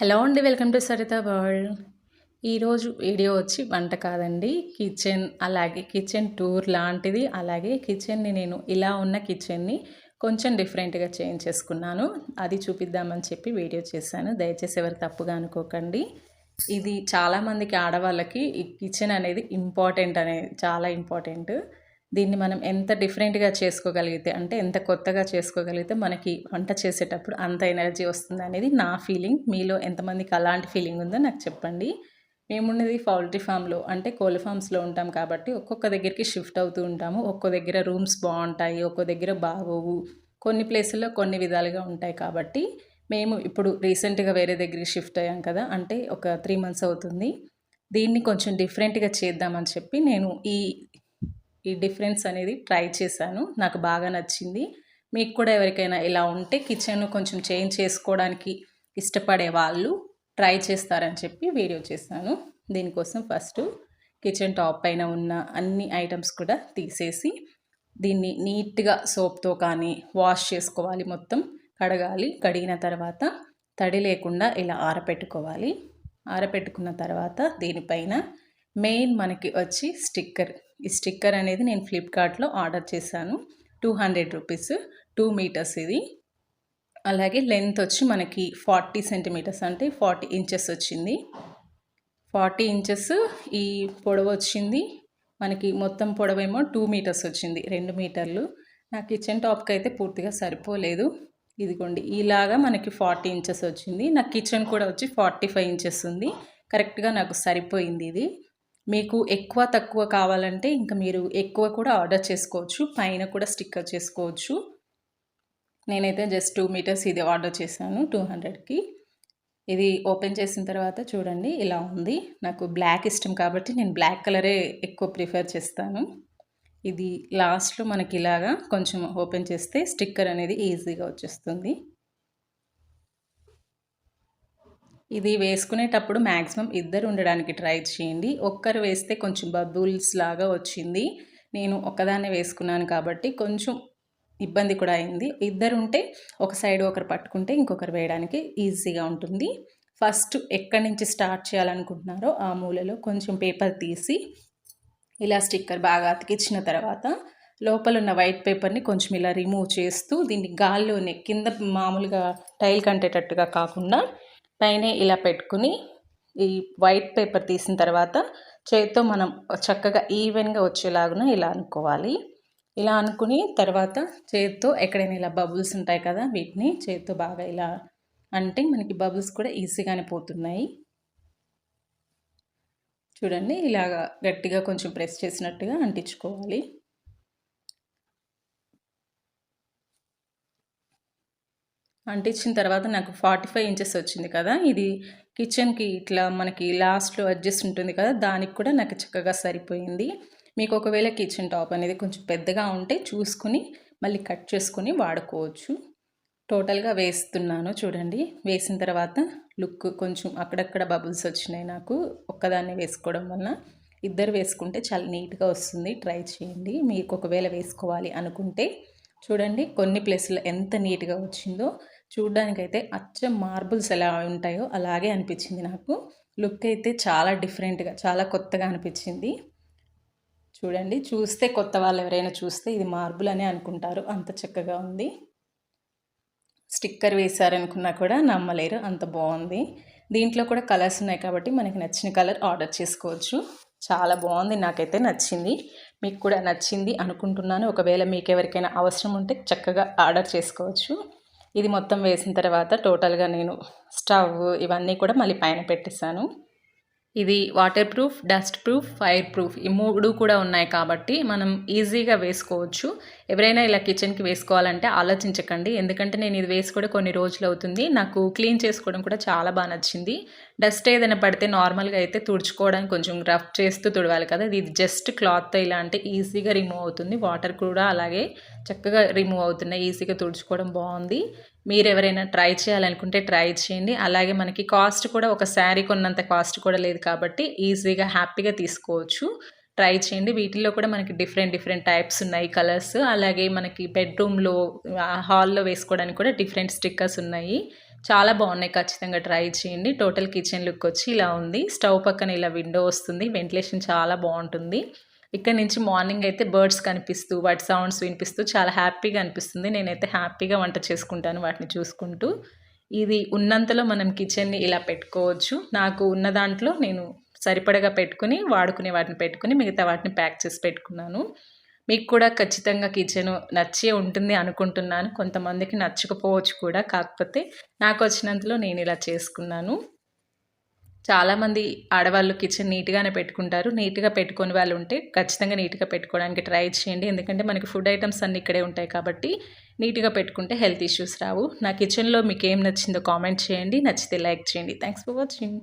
Hello అండి welcome to Saritha world. ఈరోజు video వచ్చి వంట కాదండి కిచెన్ అలాగే కిచెన్ టూర్ లాంటిది. అలాగే కిచెన్ని నేను ఇలా ఉన్న కిచెన్ని కొంచెం డిఫరెంట్గా చేంజ్ చేసుకున్నాను. అది చూపిద్దామని చెప్పి వీడియో చేశాను. దయచేసి ఎవరు తప్పుగా అనుకోకండి. ఇది చాలామందికి ఆడవాళ్ళకి ఈ కిచెన్ అనేది ఇంపార్టెంట్ అనేది చాలా ఇంపార్టెంట్. దీన్ని మనం ఎంత డిఫరెంట్గా చేసుకోగలిగితే అంటే ఎంత కొత్తగా చేసుకోగలిగితే మనకి వంట చేసేటప్పుడు అంత ఎనర్జీ వస్తుంది అనేది నా ఫీలింగ్. మీలో ఎంతమందికి అలాంటి ఫీలింగ్ ఉందో నాకు చెప్పండి. మేమున్నది పౌల్ట్రీ ఫామ్లో అంటే కోళ్ళ ఫామ్స్లో ఉంటాం కాబట్టి ఒక్కొక్క దగ్గరికి షిఫ్ట్ అవుతూ ఉంటాము. ఒక్కో దగ్గర రూమ్స్ బాగుంటాయి ఒక్కో దగ్గర బాగోవు. కొన్ని ప్లేసుల్లో కొన్ని విధాలుగా ఉంటాయి కాబట్టి మేము ఇప్పుడు రీసెంట్గా వేరే దగ్గరికి షిఫ్ట్ అయ్యాం కదా అంటే ఒక త్రీ మంత్స్ అవుతుంది. దీన్ని కొంచెం డిఫరెంట్గా చేద్దామని చెప్పి నేను ఈ ఈ డిఫరెన్స్ అనేది ట్రై చేశాను. నాకు బాగా నచ్చింది. మీకు కూడా ఎవరికైనా ఇలా ఉంటే కిచెన్ కొంచెం చేంజ్ చేసుకోవడానికి ఇష్టపడే వాళ్ళు ట్రై చేస్తారని చెప్పి వీడియో చేశాను. దీనికోసం ఫస్ట్ కిచెన్ టాప్ పైన ఉన్న అన్ని ఐటమ్స్ కూడా తీసేసి దీన్ని నీట్గా సోప్తో కానీ వాష్ చేసుకోవాలి మొత్తం కడగాలి. కడిగిన తర్వాత తడి లేకుండా ఇలా ఆరపెట్టుకోవాలి. ఆరపెట్టుకున్న తర్వాత దీనిపైన మెయిన్ మనకి వచ్చి స్టిక్కర్. ఈ స్టిక్కర్ అనేది నేను ఫ్లిప్కార్ట్లో ఆర్డర్ చేశాను. Two hundred rupees. Two metres ఇది. అలాగే లెంత్ వచ్చి మనకి ఫార్టీ సెంటీమీటర్స్ అంటే ఫార్టీ ఇంచెస్ వచ్చింది. ఫార్టీ ఇంచెస్ ఈ పొడవు వచ్చింది. మనకి మొత్తం పొడవేమో టూ మీటర్స్ వచ్చింది రెండు మీటర్లు. నా కిచెన్ టాప్కి అయితే పూర్తిగా సరిపోలేదు. ఇదిగోండి ఇలాగా మనకి ఫార్టీ ఇంచెస్ వచ్చింది. నా కిచెన్ కూడా వచ్చి ఫార్టీ ఫైవ్ ఇంచెస్ ఉంది. కరెక్ట్గా నాకు సరిపోయింది ఇది. మీకు ఎక్కువ తక్కువ కావాలంటే ఇంకా మీరు ఎక్కువ కూడా ఆర్డర్ చేసుకోవచ్చు పైన కూడా స్టిక్కర్ చేసుకోవచ్చు. నేనైతే జస్ట్ టూ మీటర్స్ ఇది ఆర్డర్ చేశాను టూ హండ్రెడ్కి. ఇది ఓపెన్ చేసిన తర్వాత చూడండి ఇలా ఉంది. నాకు బ్లాక్ ఇష్టం కాబట్టి నేను బ్లాక్ కలరే ఎక్కువ ప్రిఫర్ చేస్తాను. ఇది లాస్ట్లో మనకి ఇలాగా కొంచెం ఓపెన్ చేస్తే స్టిక్కర్ అనేది ఈజీగా వచ్చేస్తుంది. ఇది వేసుకునేటప్పుడు మ్యాక్సిమం ఇద్దరు ఉండడానికి ట్రై చేయండి. ఒక్కరు వేస్తే కొంచెం బబుల్స్ లాగా వచ్చింది. నేను ఒక్కదాన్నే వేసుకున్నాను కాబట్టి కొంచెం ఇబ్బంది కూడా అయింది. ఇద్దరు ఉంటే ఒక సైడ్ ఒకరు పట్టుకుంటే ఇంకొకరు వేయడానికి ఈజీగా ఉంటుంది. ఫస్ట్ ఎక్కడి నుంచి స్టార్ట్ చేయాలనుకుంటున్నారో ఆ మూలలో కొంచెం పేపర్ తీసి ఇలా స్టిక్కర్ బాగా అతికిచ్చిన తర్వాత లోపల ఉన్న వైట్ పేపర్ని కొంచెం ఇలా రిమూవ్ చేస్తూ దీన్ని గాల్లోనే కింద మామూలుగా టైల్ కంటేటట్టుగా కాకుండా పైన ఇలా పెట్టుకుని ఈ వైట్ పేపర్ తీసిన తర్వాత చేతితో మనం చక్కగా ఈవెన్గా వచ్చేలాగున ఇలా అనుకోవాలి. ఇలా అనుకుని తర్వాత చేతితో ఎక్కడైనా ఇలా బబుల్స్ ఉంటాయి కదా వీటిని చేతితో బాగా ఇలా అంటే మనకి బబుల్స్ కూడా ఈజీగానే పోతున్నాయి. చూడండి ఇలాగా గట్టిగా కొంచెం ప్రెస్ చేసినట్టుగా అంటించుకోవాలి. అంటించిన తర్వాత నాకు ఫార్టీ ఫైవ్ ఇంచెస్ వచ్చింది కదా ఇది కిచెన్కి ఇట్లా మనకి లాస్ట్లో అడ్జస్ట్ ఉంటుంది కదా దానికి కూడా నాకు చక్కగా సరిపోయింది. మీకు ఒకవేళ కిచెన్ టాప్ అనేది కొంచెం పెద్దగా ఉంటే చూసుకుని మళ్ళీ కట్ చేసుకుని వాడుకోవచ్చు. టోటల్గా వేస్తున్నాను చూడండి. వేసిన తర్వాత లుక్ కొంచెం అక్కడక్కడ బబుల్స్ వచ్చినాయి నాకు ఒక్కదాన్ని వేసుకోవడం వల్ల. ఇద్దరు వేసుకుంటే చాలా నీట్గా వస్తుంది. ట్రై చేయండి. మీకు ఒకవేళ వేసుకోవాలి అనుకుంటే చూడండి కొన్ని ప్లేస్లో ఎంత నీట్గా వచ్చిందో. చూడ్డానికైతే అచ్చం మార్బుల్స్ ఎలా ఉంటాయో అలాగే అనిపించింది నాకు. లుక్ అయితే చాలా డిఫరెంట్గా చాలా కొత్తగా అనిపించింది. చూడండి చూస్తే కొత్త వాళ్ళు ఎవరైనా చూస్తే ఇది మార్బుల్ అనే అనుకుంటారు. అంత చక్కగా ఉంది. స్టిక్కర్ వేశారనుకున్నా కూడా నమ్మలేరు అంత బాగుంది. దీంట్లో కూడా కలర్స్ ఉన్నాయి కాబట్టి మనకి నచ్చిన కలర్ ఆర్డర్ చేసుకోవచ్చు. చాలా బాగుంది నాకైతే నచ్చింది. మీకు కూడా నచ్చింది అనుకుంటున్నాను. ఒకవేళ మీకు ఎవరికైనా అవసరం ఉంటే చక్కగా ఆర్డర్ చేసుకోవచ్చు. ఇది మొత్తం వేసిన తర్వాత టోటల్గా నేను స్టవ్ ఇవన్నీ కూడా మళ్ళీ పైన పెట్టేశాను. ఇది waterproof dustproof fireproof ఈ మూడు కూడా ఉన్నాయి కాబట్టి మనం ఈజీగా వేసుకోవచ్చు. ఎవరైనా ఇలా కిచెన్కి వేసుకోవాలంటే ఆలోచించకండి. ఎందుకంటే నేను ఇది వేసి కూడా కొన్ని రోజులు అవుతుంది. నాకు క్లీన్ చేసుకోవడం కూడా చాలా బాగా నచ్చింది. డస్ట్ ఏదైనా పడితే నార్మల్గా అయితే తుడుచుకోవడానికి కొంచెం రఫ్ చేస్తూ తుడవాలి కదా. ఇది జస్ట్ క్లాత్తో ఇలా అంటే ఈజీగా రిమూవ్ అవుతుంది. వాటర్ కూడా అలాగే చక్కగా రిమూవ్ అవుతున్నాయి. ఈజీగా తుడుచుకోవడం బాగుంది. మీరు ఎవరైనా ట్రై చేయాలనుకుంటే ట్రై చేయండి. అలాగే మనకి కాస్ట్ కూడా ఒక శారీ కొన్నంత కాస్ట్ కూడా లేదు కాబట్టి ఈజీగా హ్యాపీగా తీసుకోవచ్చు. ట్రై చేయండి. వీటిల్లో కూడా మనకి డిఫరెంట్ డిఫరెంట్ టైప్స్ ఉన్నాయి కలర్స్. అలాగే మనకి బెడ్రూమ్లో హాల్లో వేసుకోవడానికి కూడా డిఫరెంట్ స్టిక్కర్స్ ఉన్నాయి. చాలా బాగున్నాయి. ఖచ్చితంగా ట్రై చేయండి. టోటల్ కిచెన్ లుక్ వచ్చి ఇలా ఉంది. స్టవ్ పక్కన ఇలా విండో వస్తుంది. వెంటిలేషన్ చాలా బాగుంటుంది. ఇక్కడ నుంచి మార్నింగ్ అయితే బర్డ్స్ కనిపిస్తూ వాటి సౌండ్స్ వినిపిస్తూ చాలా హ్యాపీగా అనిపిస్తుంది. నేనైతే హ్యాపీగా వంట చేసుకుంటాను వాటిని చూసుకుంటూ. ఇది ఉన్నంతలో మనం కిచెన్ని ఇలా పెట్టుకోవచ్చు. నాకు ఉన్న దాంట్లో నేను సరిపడగా పెట్టుకుని వాడుకునే వాటిని పెట్టుకుని మిగతా వాటిని ప్యాక్ చేసి పెట్టుకున్నాను. మీకు కూడా ఖచ్చితంగా కిచెన్ నచ్చే ఉంటుంది అనుకుంటున్నాను. కొంతమందికి నచ్చకపోవచ్చు కూడా. కాకపోతే నాకు వచ్చినంతలో నేను ఇలా చేసుకున్నాను. చాలామంది ఆడవాళ్ళు కిచెన్ నీట్గానే పెట్టుకుంటారు. నీట్గా పెట్టుకొని వాళ్ళు ఉంటే ఖచ్చితంగా నీట్గా పెట్టుకోవడానికి ట్రై చేయండి. ఎందుకంటే మనకి ఫుడ్ ఐటమ్స్ అన్నీ ఇక్కడే ఉంటాయి కాబట్టి నీట్గా పెట్టుకుంటే హెల్త్ ఇష్యూస్ రావు. నా కిచెన్లో మీకు ఏం నచ్చిందో కామెంట్ చేయండి. నచ్చితే లైక్ చేయండి. Thanks for watching.